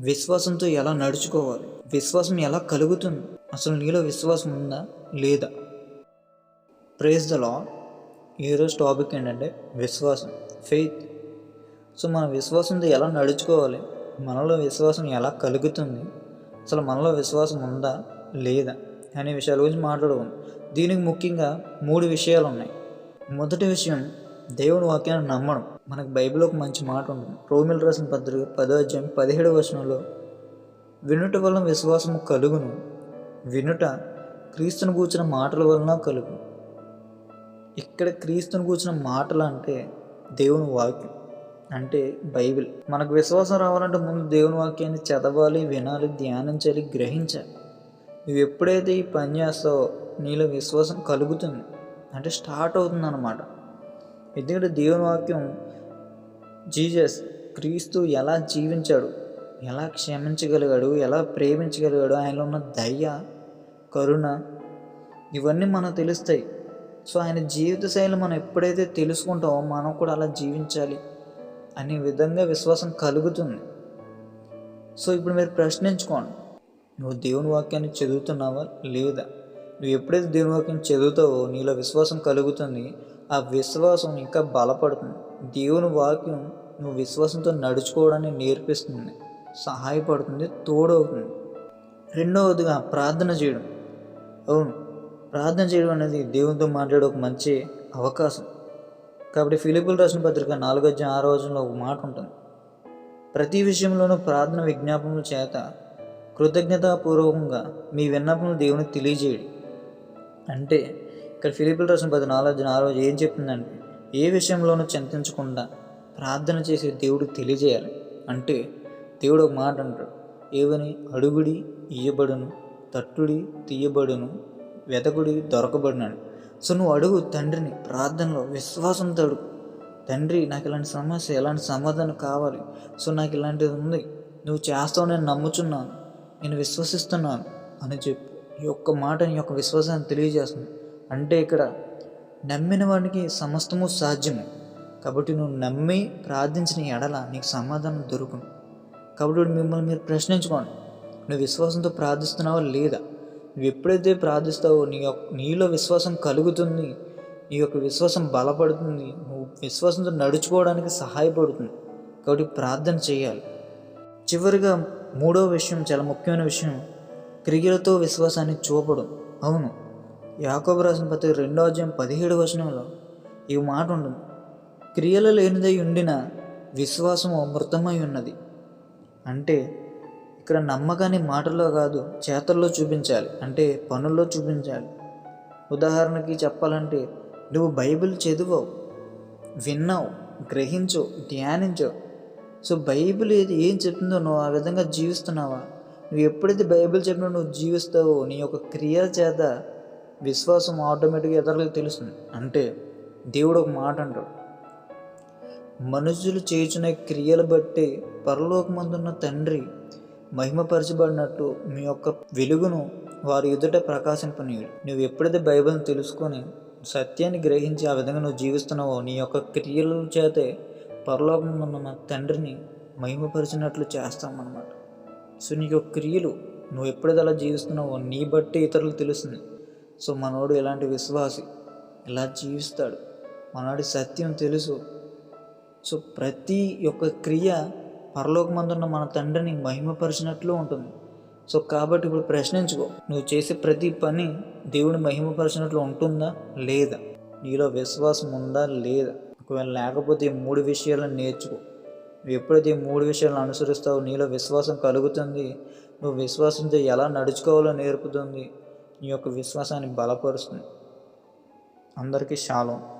విశ్వాసంతో ఎలా నడుచుకోవాలి? విశ్వాసం ఎలా కలుగుతుంది? అసలు నీలో విశ్వాసం ఉందా? లేదా? ప్రేజ్ ద లా ఈరోజు టాపిక్ ఏంటంటే విశ్వాసం ఫెయిత్ సో మన విశ్వాసంతో ఎలా నడుచుకోవాలి? మనలో విశ్వాసం ఎలా కలుగుతుంది? అసలు మనలో విశ్వాసం ఉందా? లేదా? అనే విషయాల గురించి మాట్లాడుకుందాం. దీనికి ముఖ్యంగా మూడు విషయాలు ఉన్నాయి. మొదటి విషయం దేవుని వాక్యాన్ని నమ్మడం. మనకు బైబిల్లో ఒక మంచి మాట ఉంటుంది. రోమిల్ రాసిన పత్రిక పదో అధ్యాయం పదిహేడు వచనంలో వినుట వలన విశ్వాసము కలుగును. వినుట క్రీస్తుని కూర్చున్న మాటల వలన కలుగు. ఇక్కడ క్రీస్తుని కూర్చున్న మాటలు అంటే దేవుని వాక్యం అంటే బైబిల్. మనకు విశ్వాసం రావాలంటే ముందు దేవుని వాక్యాన్ని చదవాలి వినాలి ధ్యానించాలి గ్రహించాలి. నువ్వు ఎప్పుడైతే ఈ పని చేస్తావో నీలో విశ్వాసం కలుగుతుంది. అంటే స్టార్ట్ అవుతుంది అన్నమాట ఎందుకంటే దేవుని వాక్యం జీజస్ క్రీస్తు ఎలా జీవించాడు ఎలా క్షమించగలిగాడు ఎలా ప్రేమించగలిగాడు ఆయనలో ఉన్న దయ కరుణ ఇవన్నీ మనకు తెలుస్తాయి. సో ఆయన జీవిత శైలి మనం ఎప్పుడైతే తెలుసుకుంటామో మనం కూడా అలా జీవించాలి అనే విధంగా విశ్వాసం కలుగుతుంది. సో ఇప్పుడు మీరు ప్రశ్నించుకోండి. నువ్వు దేవుని వాక్యాన్ని చదువుతున్నావా లేదా? నువ్వు ఎప్పుడైతే దేవుని వాక్యం చదువుతావో నీలో విశ్వాసం కలుగుతుంది ఆ విశ్వాసం ఇంకా బలపడుతుంది. దేవుని వాక్యం నువ్వు విశ్వాసంతో నడుచుకోవడాన్ని నేర్పిస్తుంది సహాయపడుతుంది తోడవుతుంది. రెండవదిగా ప్రార్థన చేయడం. అవును ప్రార్థన చేయడం అనేది దేవునితో మాట్లాడే ఒక మంచి అవకాశం. కాబట్టి ఫిలిపిల్ రాసిన పత్రిక నాలుగో అధ్యాయం ఆరో రోజుల్లో ఒక మాట ఉంటుంది. ప్రతి విషయంలోనూ ప్రార్థన విజ్ఞాపనల చేత కృతజ్ఞతాపూర్వకంగా మీ విన్నపములు దేవునికి తెలియజేయడం. అంటే ఇక్కడ ఫిలిపిల్ రాసిన పది నాలుగు అధ్యాయం రోజు ఏం చెప్తుందంటే ఏ విషయంలోనూ చింతించకుండా ప్రార్థన చేసి దేవుడికి తెలియజేయాలి. అంటే దేవుడు ఒక మాట అంటాడు ఏవని అడుగుడి ఇయ్యబడును తట్టుడి తీయబడును వెతకుడి దొరకబడినాడు సో నువ్వు అడుగు తండ్రిని ప్రార్థనలో విశ్వాసంతో అడుగు తండ్రి నాకు ఇలాంటి సమస్య ఎలాంటి సమాధానం కావాలి? సో నాకు ఇలాంటిది ఉంది నువ్వు చేస్తావు నేను నమ్ముచున్నాను నేను విశ్వసిస్తున్నాను అని చెప్పు. యొక్క మాట నీ యొక్క విశ్వాసాన్ని తెలియజేస్తుంది. అంటే ఇక్కడ నమ్మిన వాడికి సమస్తము సాధ్యము. కాబట్టి నువ్వు నమ్మి ప్రార్థించిన ఎడల నీకు సమాధానం దొరుకును. కాబట్టి మిమ్మల్ని మీరు ప్రశ్నించుకోండి. నువ్వు విశ్వాసంతో ప్రార్థిస్తున్నావా లేదా? నువ్వు ఎప్పుడైతే ప్రార్థిస్తావో నీ యొక్క నీలో విశ్వాసం కలుగుతుంది నీ యొక్క విశ్వాసం బలపడుతుంది నువ్వు విశ్వాసంతో నడుచుకోవడానికి సహాయపడుతుంది. కాబట్టి ప్రార్థన చేయాలి. చివరిగా మూడో విషయం చాలా ముఖ్యమైన విషయం క్రియలతో విశ్వాసాన్ని చూపడం. అవును యాకోబు రాసిన పత్రిక రెండో అధ్యాయం పదిహేడు వచనంలో ఈ మాట ఉండదు క్రియలు లేనిదై ఉండిన విశ్వాసం అమృతమై ఉన్నది. అంటే ఇక్కడ నమ్మకాన్ని మాటల్లో కాదు చేతల్లో చూపించాలి. అంటే పనుల్లో చూపించాలి. ఉదాహరణకి చెప్పాలంటే నువ్వు బైబిల్ చదివావు విన్నావు గ్రహించు ధ్యానించు సో బైబిల్ ఏది ఏం చెప్తుందో నువ్వు ఆ విధంగా జీవిస్తున్నావా? నువ్వు ఎప్పుడైతే బైబిల్ చెప్పిన నువ్వు జీవిస్తావో నీ యొక్క క్రియల చేత విశ్వాసం ఆటోమేటిక్గా ఇతరులకు తెలుస్తుంది. అంటే దేవుడు ఒక మాట అంటాడు. మనుషులు చేసిన క్రియలు బట్టి పరలోకమందున్న తండ్రి మహిమపరచబడినట్టు మీ యొక్క వెలుగును వారి ఎదుట ప్రకాశింపనీయుడు. నువ్వు ఎప్పుడైతే బైబిల్ని తెలుసుకొని సత్యాన్ని గ్రహించి ఆ విధంగా నువ్వు జీవిస్తున్నావో నీ యొక్క క్రియల చేతే పరలోకంలో ఉన్న తండ్రిని మహిమపరిచినట్లు చేస్తామన్నమాట. సో నీ యొక్క క్రియలు నువ్వు ఎప్పుడైతే అలా జీవిస్తున్నావో నీ బట్టి ఇతరులు తెలుస్తుంది. సో మనోడు ఎలాంటి విశ్వాసి ఎలా జీవిస్తాడు మనోడి సత్యం తెలుసు. సో ప్రతి యొక్క క్రియ పరలోకమందున్న మన తండ్రిని మహిమపరిచినట్లు ఉంటుంది. సో కాబట్టి ఇప్పుడు ప్రశ్నించుకో నువ్వు చేసే ప్రతి పని దేవుని మహిమపరిచినట్లు ఉంటుందా లేదా? నీలో విశ్వాసం ఉందా లేదా? ఒకవేళ లేకపోతే ఈ మూడు విషయాలను నేర్చుకో. నువ్వు ఎప్పుడైతే ఈ మూడు విషయాలను అనుసరిస్తావో నీలో విశ్వాసం కలుగుతుంది. నువ్వు విశ్వాసంతో ఎలా నడుచుకోవాలో నేర్పుతుంది. నీ యొక్క విశ్వాసాన్ని బలపరుస్తుంది. అందరికీ శాలం